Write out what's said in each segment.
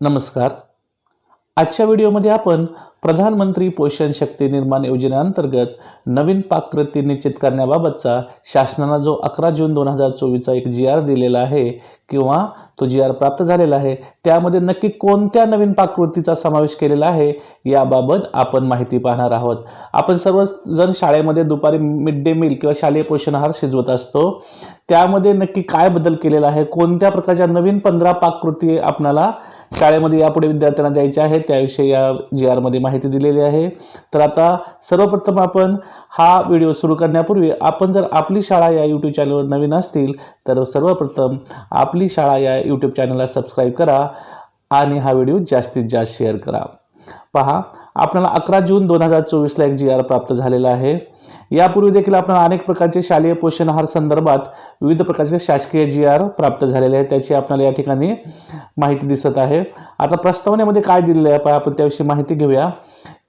नमस्कार. आजच्या व्हिडिओमध्ये आपण प्रधानमंत्री पोषण शक्ती निर्माण योजनेअंतर्गत नवीन पाककृती निश्चित करण्याबाबतचा शासनानं जो अकरा जून दोन हजार चोवीसचा एक जी आर दिलेला आहे किंवा तो जी आर प्राप्त झालेला आहे त्यामध्ये नक्की कोणत्या नवीन पाककृतीचा समावेश केलेला आहे याबाबत आपण माहिती पाहणार आहोत. आपण सर्वजण शाळेमध्ये दुपारी मिड डे मील किंवा शालेय पोषण आहार शिजवत असतो. त्यामध्ये नक्की काय बदल केलेला आहे? कोणत्या प्रकारच्या नवीन पंधरा पाककृती आपणाला शाळेमध्ये यापुढे विद्यार्थ्यांना द्यायच्या आहेत? त्याविषयी या जी आरमध्ये माहिती दिलेली आहे. तर आता सर्वप्रथम आपण हा व्हिडिओ सुरू करण्यापूर्वी आपण जर आपली शाळा या यूट्यूब चॅनलवर नवीन असतील तर सर्वप्रथम आपली शाळा या यूट्यूब चॅनलला सबस्क्राईब करा आणि हा व्हिडिओ जास्तीत जास्त शेअर करा. पहा आपल्याला अकरा जून दोन हजार चोवीसला एक जी आर प्राप्त झालेला आहे. यापूर्वी देखील आपल्याला अनेक प्रकारचे शालेय पोषण आहार संदर्भात विविध प्रकारचे शासकीय जी आर प्राप्त झालेले आहेत. त्याची आपल्याला या ठिकाणी माहिती दिसत आहे. आता प्रस्तावनेमध्ये काय दिलेलं आहे? पहा आपण त्याविषयी माहिती घेऊया.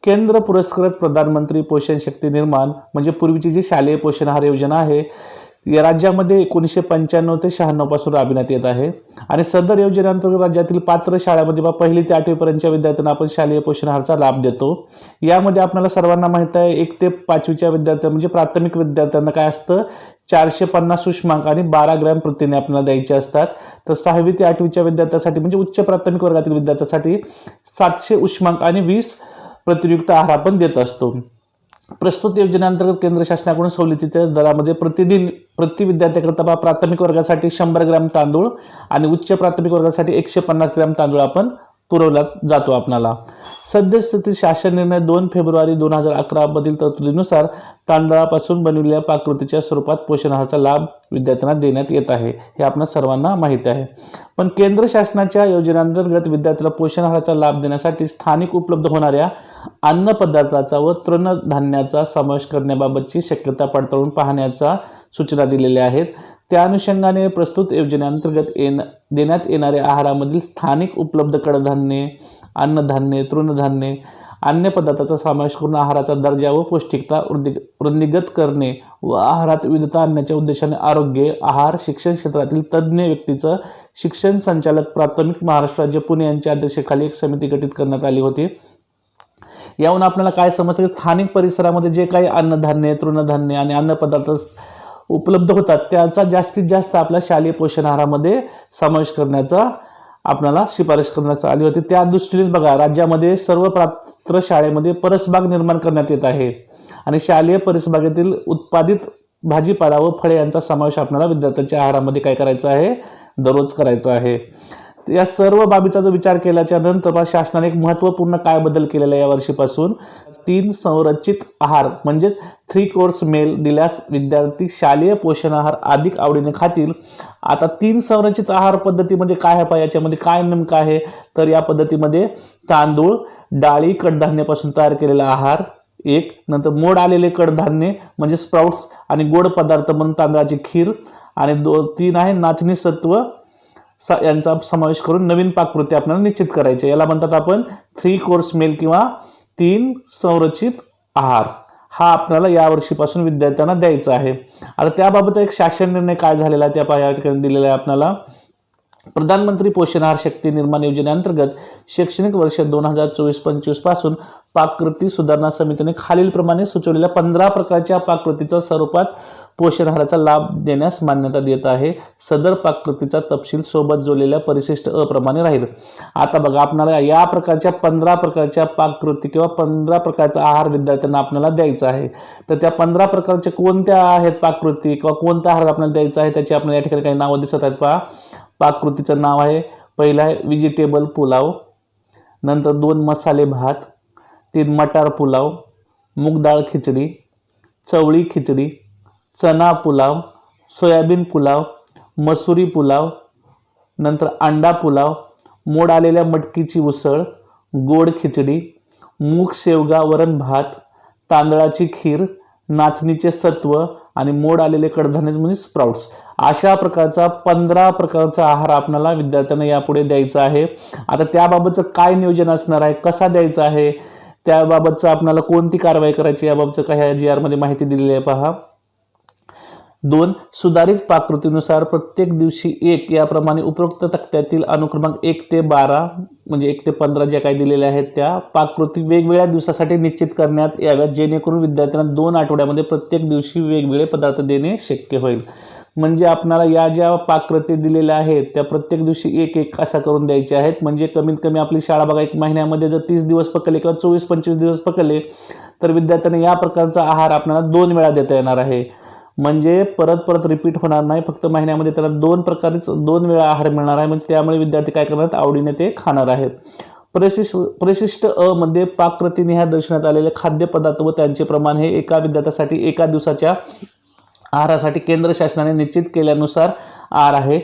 केंद्र पुरस्कृत प्रधानमंत्री पोषण शक्ती निर्माण म्हणजे पूर्वीची जी शालेय पोषण आहार योजना आहे या राज्यामध्ये एकोणीसशे पंच्याण्णव ते शहाण्णवपासून राबविण्यात येत आहे. आणि सदर योजनेअंतर्गत राज्यातील पात्र शाळेमध्ये बा पहिली ते आठवीपर्यंतच्या विद्यार्थ्यांना आपण शालेय पोषण आहारचा लाभ देतो. यामध्ये आपल्याला सर्वांना माहीत आहे एक ते पाचवीच्या विद्यार्थ्या म्हणजे प्राथमिक विद्यार्थ्यांना काय असतं? चारशे पन्नास सूक्ष्मांक आणि बारा ग्रॅम प्रथिने आपल्याला द्यायचे असतात. तर सहावी ते आठवीच्या विद्यार्थ्यासाठी म्हणजे उच्च प्राथमिक वर्गातील विद्यार्थ्यासाठी सातशे उष्मांक आणि वीस प्रतियुक्त आहार आपण देत असतो. प्रस्तुत योजनेअंतर्गत केंद्र शासनाकडून सवलतीच्या दरामध्ये प्रतिदिन प्रति विद्यार्थ्याकरता बा प्राथमिक वर्गासाठी शंभर ग्रॅम तांदूळ आणि उच्च प्राथमिक वर्गासाठी एकशे पन्नास ग्रॅम तांदूळ आपण पुरवला जातो आपणाला. सद्यस्थिती शासन निर्णय दोन फेब्रुवारी दोन हजार अकरामधील तरतुदीनुसार तांदळापासून बनविलेल्या पाककृतीच्या स्वरूपात पोषण आहाराचा लाभ विद्यार्थ्यांना देण्यात येत आहे हे आपणा सर्वांना माहीत आहे. पण केंद्र शासनाच्या योजनेअंतर्गत विद्यार्थ्याला पोषण आहाराचा लाभ देण्यासाठी स्थानिक उपलब्ध होणाऱ्या अन्न पदार्थाचा व तृणधान्याचा समावेश करण्याबाबतची शक्यता पडताळून पाहण्याचा सूचना दिलेल्या आहेत. त्या अनुषंगाने प्रस्तुत योजनेअंतर्गत येण देण्यात येणाऱ्या आहारामधील स्थानिक उपलब्ध कडधान्ये अन्नधान्ये तृणधान्ये अन्य पदार्थाचा समावेश करून आहाराचा दर्जा व पौष्टिकता वृद्धी वृद्धिगत करणे व आहारात विविधता आणण्याच्या उद्देशाने आरोग्य आहार शिक्षण क्षेत्रातील तज्ज्ञ व्यक्तीचं शिक्षण संचालक प्राथमिक महाराष्ट्र राज्य पुणे यांच्या अध्यक्षतेखाली एक समिती गठीत करण्यात आली होती. याहून आपल्याला काय समजतं? की स्थानिक परिसरामध्ये जे काही अन्नधान्य तृणधान्य आणि अन्नपदार्थ उपलब्ध होतात. त्याचा जास्तीत जास्त आपल्या शालेय पोषण आहारामध्ये समावेश करण्याचा आपल्याला शिफारस करण्यात आली होती. त्या दृष्टीनेच बघा राज्यामध्ये सर्व पात्र शाळेमध्ये परसबाग निर्माण करण्यात येत आहे. आणि शालेय परसबागेतील उत्पादित भाजीपाला व फळे यांचा समावेश आपल्याला विद्यार्थ्यांच्या आहारामध्ये काय करायचा आहे? दररोज करायचा आहे. या सर्व बाबीचा जो विचार केल्याच्यानंतर शासनाने एक महत्त्वपूर्ण काय बदल केलेला आहे या वर्षीपासून. तीन संरचित आहार म्हणजेच थ्री कोर्स मेल दिल्यास विद्यार्थी शालेय पोषण आहार अधिक आवडीने खातील. आता तीन संरचित आहार पद्धतीमध्ये म्हणजे काय आहे पा याच्यामध्ये काय नेमकं आहे? तर या पद्धतीमध्ये तांदूळ डाळी कडधान्यापासून तयार केलेला आहार. एक नंतर मोड आलेले कडधान्य म्हणजे स्प्राउट्स आणि गोड पदार्थ म्हणून तांदळाची खीर. आणि दो तीन आहे नाचणी सत्व सा यांचा समावेश करून नवीन पाककृती आपल्याला निश्चित करायची याला म्हणतात आपण थ्री कोर्स मेल किंवा तीन संरचित आहार. हा आपल्याला यावर्षीपासून विद्यार्थ्यांना द्यायचा आहे. आता त्याबाबतचा एक शासन निर्णय काय झालेला आहे त्या पहा या ठिकाणी दिलेला आहे आपल्याला. प्रधानमंत्री पोषण आहार शक्ती निर्माण योजनेअंतर्गत शैक्षणिक वर्ष दोन हजार चोवीस पंचवीसपासून पाककृती सुधारणा समितीने खालीलप्रमाणे सुचवलेल्या पंधरा प्रकारच्या पाककृतीचा स्वरूपात पोषण आहाराचा लाभ देण्यास मान्यता देत आहे. सदर पाककृतीचा तपशील सोबत जोडलेल्या परिशिष्ट अप्रमाणे राहील. आता बघा आपणाला या प्रकारच्या पंधरा प्रकारच्या पाककृती किंवा पंधरा प्रकारचा आहार विद्यार्थ्यांना आपल्याला द्यायचा आहे. तर त्या पंधरा प्रकारच्या कोणत्या आहेत पाककृती किंवा कोणता आहार आपल्याला द्यायचा आहे त्याची आपल्याला या ठिकाणी काही नावं दिसत आहेत पहा. पाककृतीचं नाव आहे पहिलं आहे व्हेजिटेबल पुलाव नंतर दोन मसाले भात तीन मटार पुलाव मूग डाळ खिचडी चवळी खिचडी चना पुलाव सोयाबीन पुलाव मसुरी पुलाव नंतर अंडा पुलाव मोड आलेल्या मटकीची उसळ गोड खिचडी मूग शेवगा वरण भात तांदळाची खीर नाचणीचे सत्व आणि मोड आलेले कडधान्य म्हणजे स्प्राउट्स. अशा प्रकारचा पंधरा प्रकारचा आहार आपल्याला विद्यार्थ्यांना यापुढे द्यायचा आहे. आता त्याबाबतचं काय नियोजन असणार आहे? कसा द्यायचा आहे? त्याबाबतचं आपल्याला कोणती कारवाई करायची याबाबतचं काय ह्या जी आरमध्ये माहिती दिलेली आहे पहा. दोन सुधारित पाककृतीनुसार प्रत्येक दिवशी एक याप्रमाणे उपरोक्त तक्त्यातील अनुक्रमांक एक ते बारा म्हणजे एक ते पंधरा ज्या काही दिलेल्या आहेत त्या पाककृती वेगवेगळ्या दिवसासाठी निश्चित करण्यात याव्यात जेणेकरून विद्यार्थ्यांना दोन आठवड्यामध्ये प्रत्येक दिवशी वेगवेगळे पदार्थ देणे शक्य होईल. म्हणजे आपणाला या ज्या पाककृती दिलेल्या आहेत त्या प्रत्येक दिवशी एक एक असा करून द्यायच्या आहेत. म्हणजे कमीत कमी आपली शाळा बघा एक महिन्यामध्ये जर तीस दिवस पकडले किंवा चोवीस पंचवीस दिवस पकडले तर विद्यार्थ्यांना या प्रकारचा आहार आपल्याला दोन वेळा देता येणार आहे. म्हणजे परत परत रिपीट होणार नाही. फक्त महिन्यामध्ये त्यांना दोन प्रकारेच दोन वेळा आहार मिळणार आहे. म्हणजे त्यामुळे विद्यार्थी काय करणार? आवडीने ते खाणार आहेत. प्रशिष्ट प्रशिष्ट अ मध्ये पाककृतीने ह्या दर्शनात आलेले खाद्यपदार्थ व त्यांचे प्रमाण हे एका विद्यार्थ्यासाठी एका दिवसाच्या आहारासाठी केंद्र शासनाने निश्चित केल्यानुसार आहार आहे.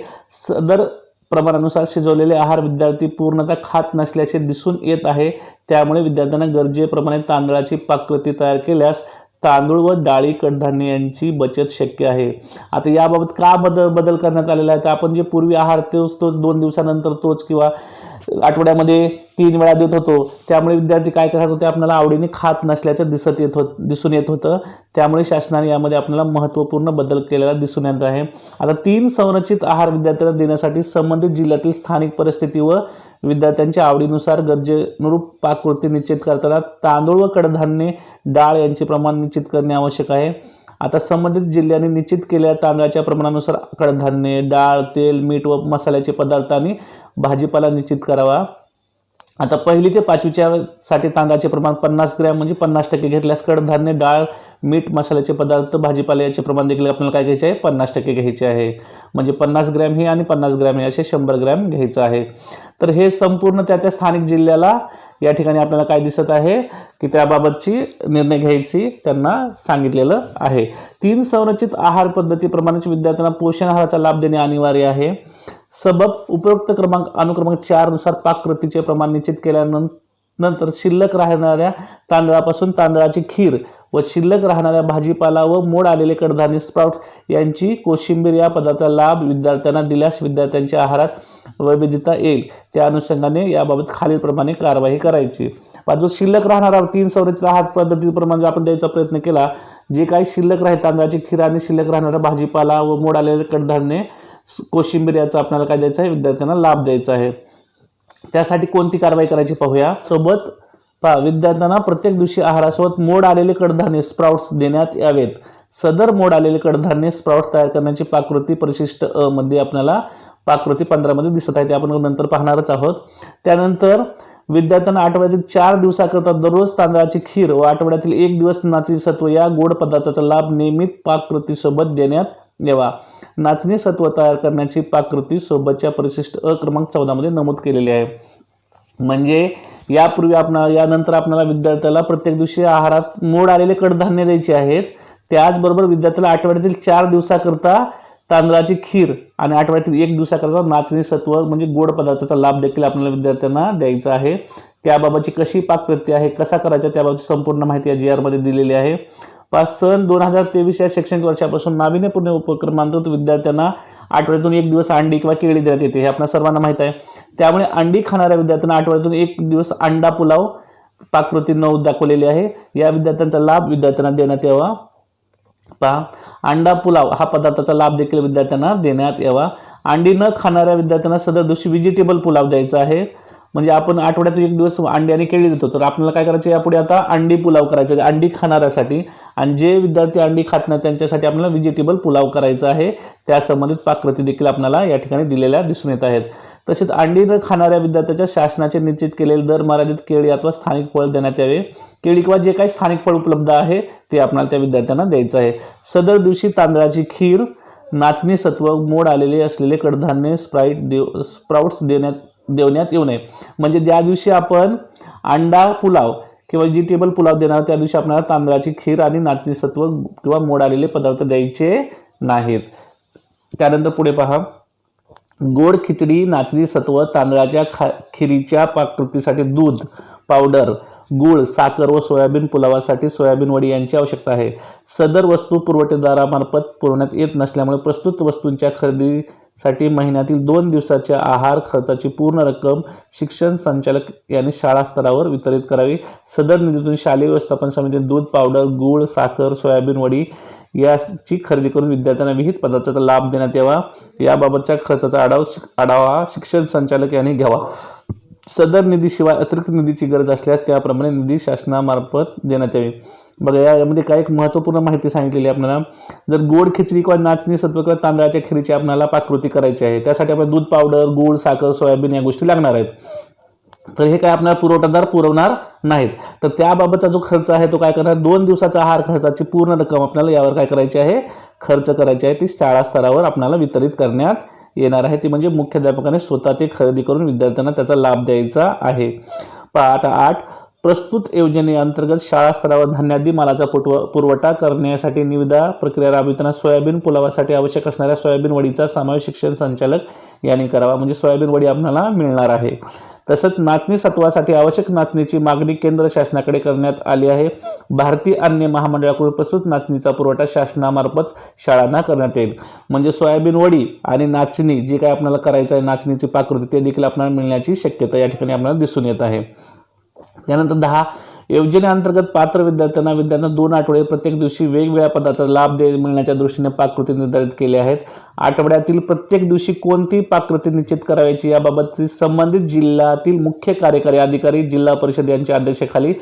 सदर प्रमाणानुसार शिजवलेले आहार विद्यार्थी पूर्णतः खात नसल्याचे दिसून येत आहे. त्यामुळे विद्यार्थ्यांना गरजेप्रमाणे तांदळाची पाककृती तयार केल्यास तांदूळ व डाळी कडधान्य यांची बचत शक्य आहे. आता याबाबत का बदल बदल करण्यात आलेला आहे? तर आपण जे पूर्वी आहार तोच तोच दोन दिवसानंतर तोच किंवा आठवड्यामध्ये तीन वेळा देत होतो. त्यामुळे विद्यार्थी काय करत होते? आपल्याला आवडीने खात नसल्याचं दिसत येत होत दिसून येत होतं. त्यामुळे शासनाने यामध्ये आपल्याला महत्त्वपूर्ण बदल केलेला दिसून येत आहे. आता तीन संरचित आहार विद्यार्थ्यांना देण्यासाठी संबंधित जिल्ह्यातील स्थानिक परिस्थिती व विद्यार्थ्यांच्या आवडीनुसार गरजेनुरूप पाककृती निश्चित करताना तांदूळ व कडधान्ये डाळ यांचे प्रमाण निश्चित करणे आवश्यक आहे. आता संबंधित जिल्ह्यांनी निश्चित केलेल्या तांदळाच्या प्रमाणानुसार कडधान्ये डाळ तेल मीठ व मसाल्याचे पदार्थ आणि भाजीपाला निश्चित करावा. आता पहिली ते पाचवीच्या साठी तांदळाचे प्रमाण पन्नास ग्रॅम म्हणजे पन्नास टक्के घेतल्यास कडधान्य डाळ मीठ मसाल्याचे पदार्थ भाजीपाला याचे प्रमाण देखील आपल्याला काय घ्यायचे आहे? पन्नास टक्के घ्यायचे आहे. म्हणजे पन्नास ग्रॅम हे आणि पन्नास ग्रॅम हे असे शंभर ग्रॅम घ्यायचं आहे. तर हे संपूर्ण त्या त्या स्थानिक जिल्ह्याला या ठिकाणी आपल्याला काय दिसत आहे? की त्याबाबतची निर्णय घ्यायची त्यांना सांगितलेलं आहे. तीन संरचित आहार पद्धतीप्रमाणेच विद्यार्थ्यांना पोषण आहाराचा लाभ देणे अनिवार्य आहे. सबब उपरोक्त क्रमांक अनुक्रमांक चारनुसार पाककृतीचे प्रमाण निश्चित केल्यानंतर नंतर शिल्लक राहणाऱ्या तांदळापासून तांदळाची खीर व शिल्लक राहणाऱ्या भाजीपाला व मोड आलेले कडधान्य स्प्राउट यांची कोशिंबीर या पदाचा लाभ विद्यार्थ्यांना दिल्यास विद्यार्थ्यांच्या आहारात वैविध्यता येईल. त्या अनुषंगाने याबाबत खालीलप्रमाणे कारवाई करायची. जो शिल्लक राहणारा तीन संरचना हात पद्धतीप्रमाणे जर आपण द्यायचा प्रयत्न केला जे काही शिल्लक राहील तांदळाची खीर आणि शिल्लक राहणारा भाजीपाला व मोड आलेले कडधान्य कोशिंबीर याचा आपल्याला काय द्यायचं आहे? विद्यार्थ्यांना लाभ द्यायचा आहे. त्यासाठी कोणती कारवाई करायची पाहूया. सोबत पहा विद्यार्थ्यांना प्रत्येक दिवशी आहारासोबत मोड आलेले कडधान्य स्प्राउट्स देण्यात यावेत. सदर मोड आलेले कडधान्य स्प्राउट्स तयार करण्याची पाककृती परिशिष्ट अ मध्ये आपल्याला पाककृती पंधरामध्ये दिसत आहे. ते आपण नंतर पाहणारच आहोत. त्यानंतर विद्यार्थ्यांना आठवड्यातील चार दिवसाकरता दररोज तांदळाची खीर व आठवड्यातील एक दिवस नाचणी सत्व या गोड पदार्थाचा लाभ नियमित पाककृतीसोबत देण्यात यावा नाचणी सत्व तयार करण्याची पाककृती सोबतच्या परिशिष्ट अ क्रमांक चौदामध्ये नमूद केलेली आहे. म्हणजे यापूर्वी आपण यानंतर आपल्याला विद्यार्थ्याला प्रत्येक दिवशी आहारात मोड आलेले कडधान्य द्यायचे आहेत. त्याचबरोबर विद्यार्थ्याला आठवड्यातील चार दिवसाकरता तांदळाची खीर आणि आठवड्यातील एक दिवसाकरता नाचणी सत्व म्हणजे गोड पदार्थाचा लाभ देखील आपल्याला विद्यार्थ्यांना द्यायचा आहे. त्याबाबतची कशी पाककृती आहे कसा करायचा त्याबाबतची संपूर्ण माहिती या जी आरमध्ये दिलेली आहे. पाच सन दोन हजार तेवीस या शैक्षणिक वर्षापासून नाविन्यपूर्ण उपक्रमांतर्गत विद्यार्थ्यांना आठवड्यातून एक दिवस अंडी किंवा केळी देण्यात येते हे आपल्या सर्वांना माहीत आहे. त्यामुळे अंडी खाणाऱ्या विद्यार्थ्यांना आठवड्यातून एक दिवस अंडा पुलाव पाककृती नऊ दाखवलेली आहे. या विद्यार्थ्यांचा लाभ विद्यार्थ्यांना देण्यात यावा. पहा अंडा पुलाव हा पदार्थाचा लाभ देखील विद्यार्थ्यांना देण्यात यावा. अंडी न खाणाऱ्या विद्यार्थ्यांना सदर दिवशी व्हेजिटेबल पुलाव द्यायचा आहे. म्हणजे आपण आठवड्यातून एक दिवस अंडी आणि केळी देतो. तर आपल्याला काय करायचं यापुढे आता अंडी पुलाव करायचं आहे अंडी खाणाऱ्यासाठी आणि जे विद्यार्थी अंडी खात नाही त्यांच्यासाठी आपल्याला व्हेजिटेबल पुलाव करायचा आहे. त्या संबंधित पाककृती देखील आपल्याला या ठिकाणी दिलेल्या दिसून येत आहेत. तसेच अंडी न खाणाऱ्या विद्यार्थ्याच्या शासनाचे निश्चित केलेले दर मर्यादित केळी अथवा स्थानिक फळ देण्यात यावे. केळी किंवा जे काही स्थानिक फळ उपलब्ध आहे ते आपल्याला त्या विद्यार्थ्यांना द्यायचं आहे. सदर दिवशी तांदळाची खीर नाचणी सत्व मोड आलेले असलेले कडधान्य स्प्राईट देव स्प्राउट्स देण्यात देवण्यात येऊ नये. म्हणजे ज्या दिवशी आपण अंडा पुलाव किंवा व्हेजिटेबल पुलाव देणार त्या दिवशी आपल्याला तांदळाची खीर आणि नाचणी सत्व किंवा मोड आलेले पदार्थ द्यायचे नाहीत. त्यानंतर पुढे पहा. गोड खिचडी नाचणी सत्व तांदळाच्या खा खिरीच्या पाककृतीसाठी दूध पावडर गूळ साखर व सोयाबीन पुलावासाठी सोयाबीन वडी यांची आवश्यकता आहे. सदर वस्तू पुरवठेदारामार्फत पुरवण्यात येत नसल्यामुळे प्रस्तुत वस्तूंच्या खरेदी साठी महिन्यातील दोन दिवसाच्या आहार खर्चाची पूर्ण रक्कम शिक्षण संचालक यांनी शाळा स्तरावर वितरित करावी. सदर निधीतून शालेय व्यवस्थापन समिती दूध पावडर गूळ साखर सोयाबीन वडी याची खरेदी करून विद्यार्थ्यांना विहित पदार्थाचा लाभ देण्यात यावा. याबाबतच्या खर्चाचा आढावा आढावा शिक्षण संचालक यांनी घ्यावा. सदर निधीशिवाय अतिरिक्त निधीची गरज असल्यास त्याप्रमाणे निधी शासनामार्फत देण्यात यावी. बघा यामध्ये काय एक महत्त्वपूर्ण माहिती सांगितलेली आहे आपल्याला. जर गोड खिचडी किंवा नाचणी सत्व किंवा तांदळाच्या खिरीची आपल्याला पाककृती करायची आहे त्यासाठी आपण दूध पावडर गूळ साखर सोयाबीन या गोष्टी लागणार आहेत. तर हे काय आपल्याला पुरवठादार पुरवणार नाहीत. तर त्याबाबतचा जो खर्च आहे तो काय करणार? दोन दिवसाचा आहार खर्चाची पूर्ण रक्कम आपल्याला यावर काय करायची आहे? खर्च करायची आहे. ती शाळा स्तरावर आपल्याला वितरित करण्यात येणार आहे. ती म्हणजे मुख्याध्यापकाने स्वतः ते खरेदी करून विद्यार्थ्यांना त्याचा लाभ द्यायचा आहे. पाठ आठ प्रस्तुत योजनेअंतर्गत शाळा स्तरावर धान्यादी मालाचा पुटव पुरवठा करण्यासाठी निविदा प्रक्रिया राबविताना सोयाबीन पुलावासाठी आवश्यक असणाऱ्या सोयाबीन वडीचा समावेश शिक्षण संचालक यांनी करावा. म्हणजे सोयाबीन वडी आपल्याला मिळणार आहे. तसंच नाचणी सत्वासाठी आवश्यक नाचणीची मागणी केंद्र शासनाकडे करण्यात आली आहे. भारतीय अन्य महामंडळाकडून प्रस्तुत नाचणीचा पुरवठा शासनामार्फत शाळांना करण्यात येईल. म्हणजे सोयाबीन वडी आणि नाचणी जी काय आपल्याला करायचं आहे नाचणीची पाकृती ते देखील आपल्याला मिळण्याची शक्यता या ठिकाणी आपल्याला दिसून येत आहे. त्यानंतर दहा योजनेअंतर्गत पात्र विद्यार्थ्यांना विद्यार्थ्यांना दोन आठवडे प्रत्येक दिवशी वेगवेगळ्या पदाचा लाभ दे मिळण्याच्या दृष्टीने पाककृती निर्धारित केले आहेत. आठवड्यातील प्रत्येक दिवशी कोणती पाककृती निश्चित करायची याबाबत संबंधित जिल्ह्यातील मुख्य कार्यकारी अधिकारी जिल्हा परिषद यांच्या अध्यक्षाखाली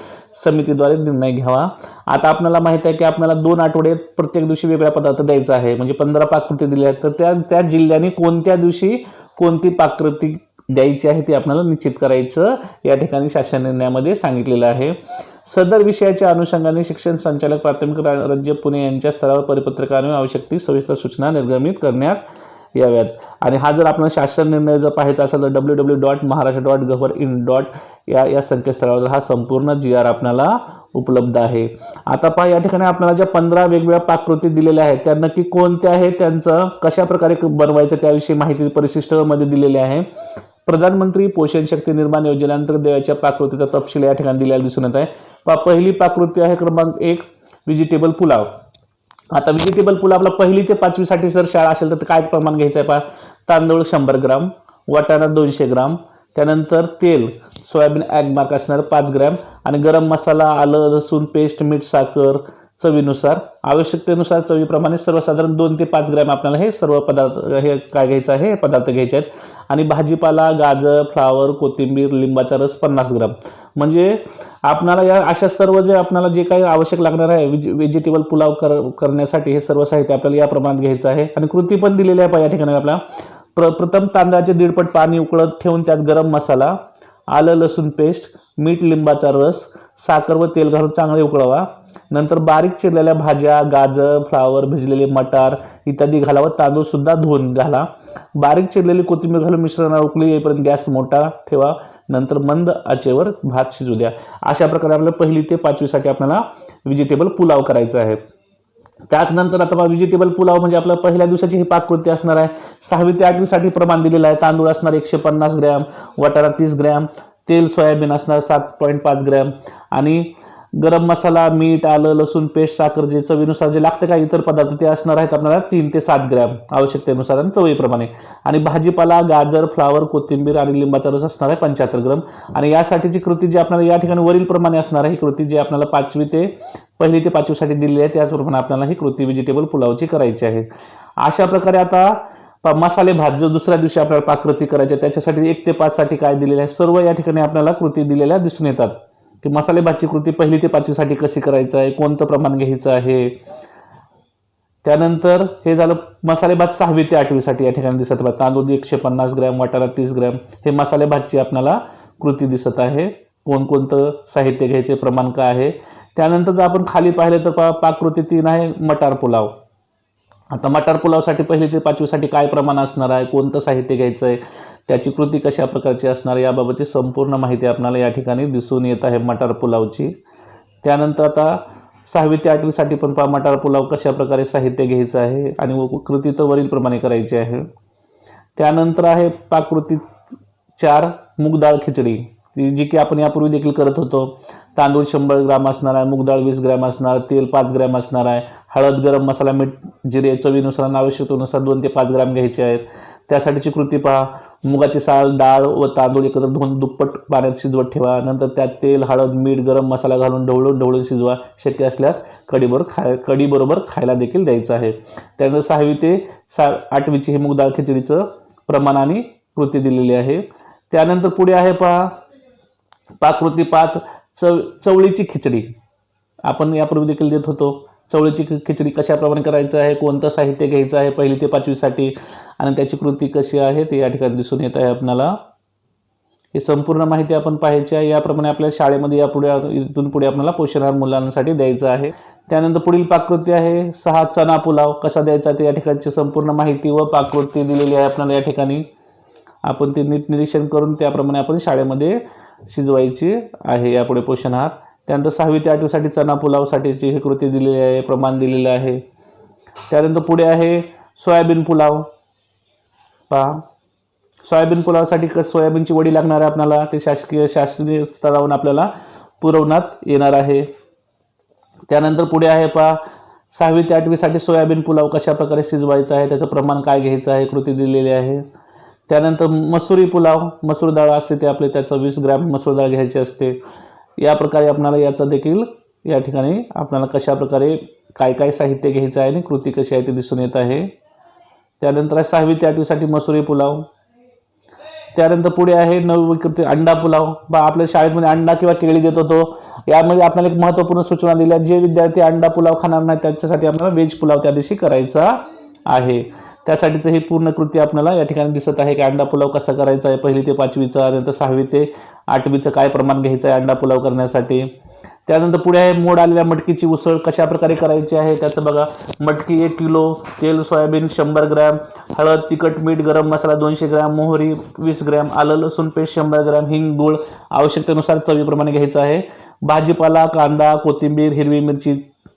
समितीद्वारे निर्णय घ्यावा. आता आपल्याला माहीत आहे की आपल्याला दोन आठवडे प्रत्येक दिवशी वेगळा पदार्थ द्यायचा आहे. म्हणजे पंधरा पाककृती दिल्या आहेत. तर त्या त्या जिल्ह्याने कोणत्या दिवशी कोणती पाककृती द्यायची आहे ती आपल्याला निश्चित करायचं या ठिकाणी शासन निर्णयामध्ये सांगितलेलं आहे. सदर विषयाच्या अनुषंगाने शिक्षण संचालक प्राथमिक राज्य पुणे यांच्या स्तरावर परिपत्रकाने आवश्यक ती सविस्तर सूचना निर्गमित करण्यात याव्यात. आणि हा जर आपण शासन निर्णय जर पाहायचा असेल तर W W dot Maharashtra dot gov in dot या या संकेतस्थळावर हा संपूर्ण जी आर आपल्याला उपलब्ध आहे. आता पहा या ठिकाणी आपल्याला ज्या पंधरा वेगवेगळ्या पाककृती दिलेल्या आहेत त्या नक्की कोणत्या आहेत त्यांचं कशा प्रकारे बनवायचं त्याविषयी माहिती परिशिष्टमध्ये दिलेली आहे. प्रधानमंत्री पोषण शक्ती निर्माण योजनेअंतर्गत देवाच्या पाककृतीचा तपशील या ठिकाणी दिलेला दिसून येत आहे. पहा पहिली पाककृती आहे क्रमांक एक व्हेजिटेबल पुलाव. आता व्हेजिटेबल पुलावला पहिली ते पाचवीसाठी जर शाळा असेल तर काय प्रमाण घ्यायचं आहे पा तांदूळ शंभर ग्राम वाटाणा दोनशे ग्राम त्यानंतर तेल सोयाबीन ॲग मार्क असणार पाच ग्रॅम आणि गरम मसाला आलं लसूण पेस्ट मीठ साखर चवीनुसार आवश्यकतेनुसार चवीप्रमाणे सर्वसाधारण दोन ते पाच ग्रॅम आपल्याला हे सर्व पदार्थ हे काय घ्यायचं आहे? हे पदार्थ घ्यायचे आहेत. आणि भाजीपाला गाजर फ्लावर कोथिंबीर लिंबाचा रस पन्नास ग्राम. म्हणजे आपणाला या अशा सर्व जे आपल्याला जे काही आवश्यक लागणार आहे व्हेज व्हेजिटेबल पुलाव कर करण्यासाठी हे सर्व साहित्य आपल्याला या प्रमाणात घ्यायचं आहे. आणि कृती पण दिलेली आहे या ठिकाणी आपल्याला प्र प्रथम तांदळाचे दीडपट पाणी उकळत ठेवून त्यात गरम मसाला आलं लसूण पेस्ट मीठ लिंबाचा रस साखर व तेल घालून चांगले उकळवा. नंतर बारीक चिरलेल्या भाज्या गाजर फ्लावर भिजलेले मटार इत्यादी घालावं. तांदूळसुद्धा तांदूळ सुद्धा धुवून घाला. बारीक चिरलेली कोथिंबीर घालून मिश्रणाला उकळी येईपर्यंत गॅस मोठा ठेवा. नंतर मंद आचेवर भात शिजू द्या. अशा प्रकारे आपल्याला पहिली ते पाचवीसाठी आपल्याला व्हेजिटेबल पुलाव करायचा आहे. त्याचनंतर आता व्हेजिटेबल पुलाव म्हणजे आपल्या पहिल्या दिवसाची ही पाककृती असणार आहे. सहावी ते आठवीसाठी प्रमाण दिलेलं आहे. तांदूळ असणार एकशे पन्नास ग्रॅम वाटाणा तीस ग्रॅम तेल सोयाबीन असणार सात पॉईंट पाच ग्रॅम आणि गरम मसाला मीठ आलं लसूण पेस्ट साखर जे चवीनुसार जे लागतं का इतर पदार्थ ते असणार आहेत आपल्याला तीन ते सात ग्रॅम आवश्यकतेनुसार आणि चवीप्रमाणे. आणि भाजीपाला गाजर फ्लावर कोथिंबीर आणि लिंबाचा रस असणार आहे पंच्याहत्तर ग्रॅम. आणि यासाठीची कृती जी आपल्याला या ठिकाणी वरील प्रमाणे असणार आहे ही कृती जी आपल्याला पाचवी ते पहिली ते पाचवीसाठी दिलेली आहे त्याचप्रमाणे आपल्याला ही कृती व्हेजिटेबल पुलावची करायची आहे. अशा प्रकारे आता मसाले भात जो दुसऱ्या दिवशी आपल्याला पाककृती करायची त्याच्यासाठी एक ते पाचसाठी काय दिलेले आहे सर्व या ठिकाणी आपल्याला कृती दिलेल्या दिसून येतात. की मसालेभातची कृती पहिली ते पाचवीसाठी कशी करायचं आहे? कोणतं प्रमाण घ्यायचं आहे? त्यानंतर हे झालं मसालेभात सहावी ते आठवीसाठी या ठिकाणी दिसत आहे तांदूळ एकशे पन्नास ग्रॅम वाटाणा तीस ग्रॅम. हे मसालेभातची आपल्याला कृती दिसत आहे. कोणकोणतं साहित्य घ्यायचे प्रमाण काय आहे? त्यानंतर जर आपण खाली पाहिलं तर पा पाककृती तीन आहे मटार पुलाव. आता मटार पुलावसाठी पहिली ते पाचवीसाठी काय प्रमाण असणार आहे? कोणतं साहित्य घ्यायचं आहे त्याची कृती कशा प्रकारची असणार आहे? याबाबतची संपूर्ण माहिती आपल्याला या ठिकाणी दिसून येत आहे मटार पुलावची. त्यानंतर आता सहावी ते आठवीसाठी पण पा मटार पुलाव कशा प्रकारे साहित्य घ्यायचं आहे आणि व- कृती तर वरीलप्रमाणे करायची आहे. त्यानंतर आहे पाककृती चार मूग डाळ खिचडी. जी की आपण यापूर्वी देखील करत होतो. तांदूळ शंभर ग्राम असणार आहे मूगडाळ वीस ग्रॅम असणार तेल पाच ग्रॅम असणार आहे हळद गरम मसाला मीठ जिरे चवीनुसार आणि आवश्यकतेनुसार दोन ते पाच ग्रॅम घ्यायचे आहेत. त्यासाठीची कृती पहा. मुगाची साल डाळ व तांदूळ एकत्र धुवून दुप्पट पाण्यात शिजवत ठेवा. नंतर त्यात तेल हळद मीठ गरम मसाला घालून ढवळून ढवळून शिजवा. शक्य असल्यास कढीबरोबर खाय कढीबरोबर खायला देखील द्यायचं आहे. त्यानंतर सहावी ते सा आठवीची हे मूगडाळ खिचडीचं प्रमाण आणि कृती दिलेली आहे. त्यानंतर पुढे आहे पहा. पाकृती पाच चव चवळीची खिचडी. आपण यापूर्वी देखील देत होतो. चवळीची खिचडी कशाप्रमाणे करायचं आहे? कोणतं साहित्य घ्यायचं आहे पहिली ते पाचवीसाठी? आणि त्याची कृती कशी आहे? ते या ठिकाणी दिसून येत आहे आपणाला ही संपूर्ण माहिती आपण पाहायची आहे. याप्रमाणे आपल्या शाळेमध्ये यापुढे इथून पुढे आपल्याला पोषण आहार मुलांसाठी द्यायचं आहे. त्यानंतर पुढील पाककृती आहे. सहा चना पुलाव. कसा द्यायचा ते या ठिकाणची संपूर्ण माहिती व पाककृती दिलेली आहे आपल्याला या ठिकाणी. आपण ते नीट निरीक्षण करून त्याप्रमाणे आपण शाळेमध्ये शिजवायची आहे यापुढे पोषण आहार. त्यानंतर सहावी ते आठवीसाठी चना पुलावसाठीची ही कृती दिलेली आहे प्रमाण दिलेलं आहे. त्यानंतर पुढे आहे सोयाबीन पुलाव. पहा. सोयाबीन पुलावासाठी कसं सोयाबीनची वडी लागणार आहे आपल्याला ते शासकीय शासकीय स्तरावरून आपल्याला पुरवण्यात येणार आहे. त्यानंतर पुढे आहे पहा. सहावी ते आठवीसाठी सोयाबीन पुलाव कशा प्रकारे शिजवायचा आहे त्याचं प्रमाण काय घ्यायचं आहे कृती दिलेली आहे. त्यानंतर मसुरी पुलाव मसूर डाळ असते ते आपले त्याचं वीस ग्रॅम मसूर डाळ घ्यायची असते. या प्रकारे आपल्याला याचा देखील या ठिकाणी आपणाला कशा प्रकारे काय काय साहित्य घ्यायचं आहे आणि कृती कशी आहे ते दिसून येत आहे. त्यानंतर आहे सहावी ते आठवीसाठी मसुरी पुलाव. त्यानंतर पुढे आहे नववी कृती अंडा पुलाव. बा आपल्या शाळेमध्ये अंडा किंवा केळी देत होतो. यामध्ये आपल्याला एक महत्त्वपूर्ण सूचना दिल्या जे विद्यार्थी अंडा पुलाव खाणार नाही त्याच्यासाठी आपल्याला व्हेज पुलाव त्या दिवशी करायचा आहे. त्यासाठीचं ही पूर्ण कृती आपल्याला या ठिकाणी दिसत आहे. की अंडा पुलाव कसा करायचा आहे? पहिली ते पाचवीचा नंतर सहावी ते आठवीचं काय प्रमाण घ्यायचं आहे अंडा पुलाव करण्यासाठी? त्यानंतर पुढे आहे मोड आलेल्या मटकीची उसळ कशा प्रकारे करायची आहे? त्याचं बघा मटकी एक किलो तेल सोयाबीन शंभर ग्रॅम हळद तिखट मीठ गरम मसाला दोनशे ग्रॅम मोहरी वीस ग्रॅम आलं लसूण पेस्ट शंभर ग्रॅम हिंग गुळ आवश्यकतेनुसार चवीप्रमाणे घ्यायचं आहे. भाजीपाला कांदा कोथिंबीर हिरवी मिरची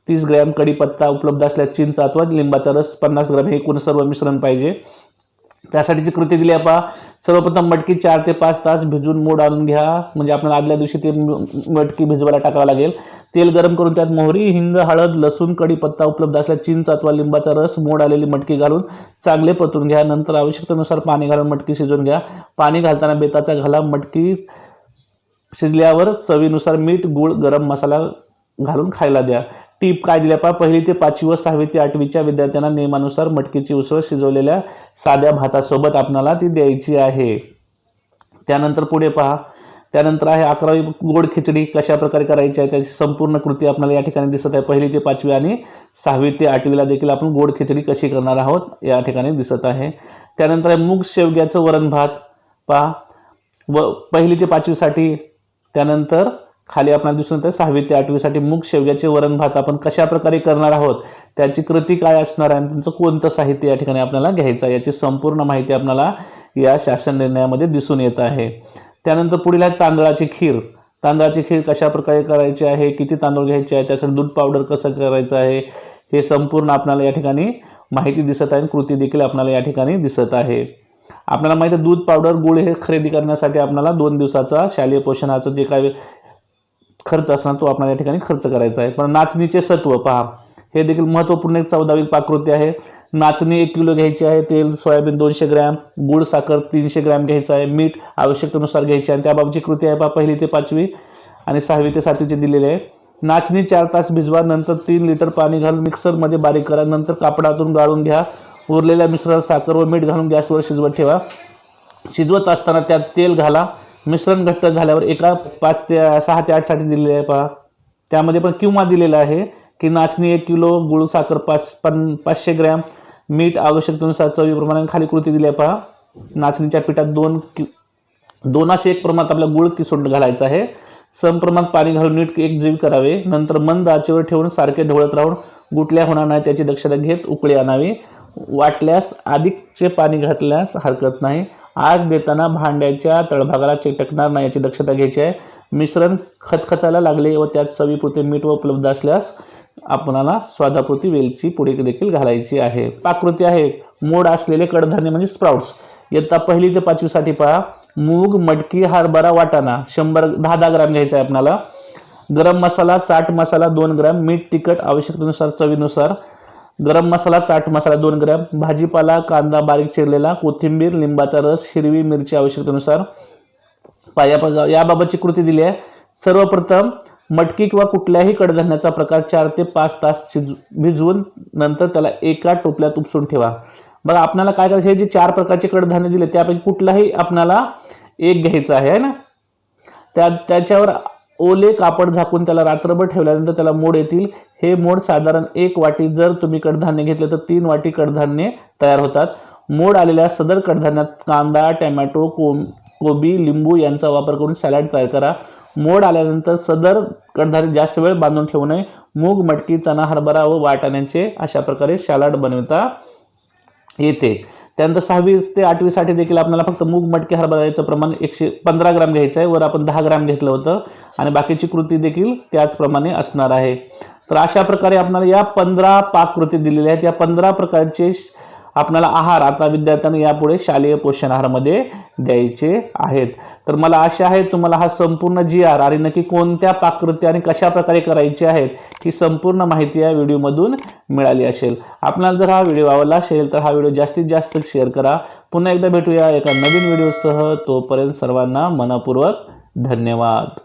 तीस ग्रॅम कढीपत्ता उपलब्ध असल्यास चिंच अथवा लिंबाचा रस पन्नास ग्रॅम हे एकूण सर्व मिश्रण पाहिजे. त्यासाठीची कृती दिली पहा सर्वप्रथम मटकी चार ते पाच तास भिजवून मोड आणून घ्या. म्हणजे आपल्याला आदल्या दिवशी ते मटकी भिजवायला टाकावं लागेल. तेल गरम करून त्यात मोहरी हिंग हळद लसूण कढीपत्ता उपलब्ध असल्यास चिंच अथवा लिंबाचा रस मोड आलेली मटकी घालून चांगले परतून घ्या. नंतर आवश्यकतेनुसार पाणी घालून मटकी शिजवून घ्या. पाणी घालताना बेताचा घाला. मटकी शिजल्यावर चवीनुसार मीठ गूळ गरम मसाला घालून खायला द्या. टीप काय दिल्या पहा? पहिली ते पाचवी व सहावी ते आठवीच्या विद्यार्थ्यांना नियमानुसार मटकीची उसळ शिजवलेल्या साध्या भातासोबत आपणाला ती द्यायची आहे. त्यानंतर पुढे पहा. त्यानंतर आहे अकरावी गोड खिचडी कशा प्रकारे करायची आहे त्याची संपूर्ण कृती आपल्याला या ठिकाणी दिसत आहे. पहिली ते पाचवी आणि सहावी ते आठवीला देखील आपण गोड खिचडी कशी करणार आहोत या ठिकाणी दिसत आहे. त्यानंतर आहे मूग शेवग्याचं वरण भात. पहा. व पहिली ते पाचवीसाठी त्यानंतर खाली आपल्याला दिसून येतं सहावी ते आठवीसाठी मूग शेवग्याचे वरण भात आपण कशा प्रकारे करणार आहोत त्याची कृती काय असणार आहे आणि त्यांचं कोणतं साहित्य या ठिकाणी आपल्याला घ्यायचं आहे याची संपूर्ण माहिती आपल्याला या शासन निर्णयामध्ये दिसून येत आहे. त्यानंतर पुढील आहे तांदळाची खीर. तांदळाची खीर कशा प्रकारे करायची आहे किती तांदूळ घ्यायचे आहे त्यासाठी दूध पावडर कसं करायचं आहे हे संपूर्ण आपल्याला या ठिकाणी माहिती दिसत आहे आणि कृती देखील आपल्याला या ठिकाणी दिसत आहे. आपल्याला माहिती आहे दूध पावडर गुळ हे खरेदी करण्यासाठी आपल्याला दोन दिवसाचा शालेय पोषणाचं जे काही खर्च असणार तो आपल्याला या ठिकाणी खर्च करायचा आहे. पण नाचणीचे सत्व पहा. हे देखील महत्त्वपूर्ण एक चौदावी पाकृती आहे. नाचणी एक किलो घ्यायची आहे तेल सोयाबीन दोनशे ग्रॅम गुळ साखर तीनशे ग्रॅम घ्यायचं आहे मीठ आवश्यकतेनुसार घ्यायची आहे. आणि त्याबाबतची कृती आहे पहा पहिली ते पाचवी आणि सहावी ते सातवीचे दिलेले आहे. नाचणी चार तास भिजवा नंतर तीन लिटर पाणी घालून मिक्सरमध्ये बारीक करा. नंतर कापडातून गाळून घ्या. उरलेल्या मिश्रणात साखर व मीठ घालून गॅसवर शिजवत ठेवा. शिजवत असताना त्यात तेल घाला. मिश्रण घट्ट झाल्यावर एका पाच ते सहा ते आठसाठी दिलेले आहे पहा. त्यामध्ये पण किंवा दिलेलं आहे की नाचणी एक किलो गुळ साखर पाच पन पाचशे ग्रॅम मीठ आवश्यकतेनुसार चवीप्रमाणे खाली कृती दिली आहे पहा. नाचणीच्या पिठात दोन कि दोनाशे एक प्रमाणात आपला गुळ किसून घालायचं आहे. समप्रमाणात पाणी घालून नीट एकजीव करावे. नंतर मंद आचेवर ठेवून सारखे ढवळत राहून गुटल्या होणार नाही त्याची दक्षता घेत उकळी आणावी. वाटल्यास अधिकचे पाणी घातल्यास हरकत नाही. आज देताना भांड्याच्या तळभागाला चिटकणार नाही याची दक्षता घ्यायची आहे. मिश्रण खतखताला लागले व त्यात चवीपुरते मीठ व उपलब्ध असल्यास आपणाला स्वादापुरती वेलची पुढे देखील घालायची आहे. पाकृती आहे. मोड असलेले कडधान्य म्हणजे स्प्राउट्स. इयत्ता पहिली ते पाचवीसाठी पहा. मूग मटकी हरभरा वाटाणा. शंभर दहा दहा ग्राम घ्यायचा आहे आपणाला. गरम मसाला चाट मसाला दोन ग्रॅम. मीठ तिखट आवश्यकतेनुसार चवीनुसार. गरम मसाला चाट मसाला दोन ग्रॅम. भाजीपाला कांदा बारीक चिरलेला कोथिंबीर लिंबाचा रस हिरवी मिरची आवश्यकतेनुसार. पाया याबाबतची कृती दिली आहे. सर्वप्रथम मटकी किंवा कुठल्याही कडधान्याचा प्रकार चार ते पाच तास शिज भिजवून नंतर त्याला एका टोपल्यात उपसून ठेवा. बघा आपल्याला काय करायचं? हे जे चार प्रकारचे कडधान्य दिले त्यापैकी कुठलाही आपल्याला एक घ्यायचं आहे ना? त्या त्याच्यावर ओले कापड झाकून त्याला रात्रभर ठेवल्यानंतर त्याला मोड येतील. हे मोड साधारण एक वाटी जर तुम्ही कडधान्य घेतलं तर तीन वाटी कडधान्ये तयार होतात. मोड आलेल्या सदर कडधान्यात कांदा टॅमॅटो कोम कोबी लिंबू यांचा वापर करून सॅलड तयार करा. मोड आल्यानंतर सदर कडधान्य जास्त वेळ बांधून ठेवू नये. मूग मटकी चणा हरभरा व वाटाण्याचे अशा प्रकारे सॅलड बनवता येते. त्यानंतर सहावी ते आठवीसाठी देखील आपल्याला फक्त मूग मटकी हरभरा याचं प्रमाण एकशे पंधरा ग्राम घ्यायचं आहे. वर आपण दहा ग्राम घेतलं होतं. आणि बाकीची कृती देखील त्याचप्रमाणे असणार आहे. तर अशा प्रकारे आपल्याला या पंधरा पाककृती दिलेल्या आहेत. या पंधरा प्रकारचे श- आपल्याला आहार आता विद्यार्थ्यांना यापुढे शालेय पोषण आहारमध्ये द्यायचे आहेत. तर मला आशा आहे तुम्हाला हा संपूर्ण जी आर आणि नक्की कोणत्या पाककृती आणि कशा प्रकारे करायचे आहेत ही संपूर्ण माहिती या व्हिडिओमधून मिळाली असेल. आपल्याला जर हा व्हिडिओ आवडला असेल तर हा व्हिडिओ जास्तीत जास्त शेअर करा. पुन्हा एकदा भेटूया एका नवीन व्हिडिओसह. तोपर्यंत सर्वांना मनपूर्वक धन्यवाद.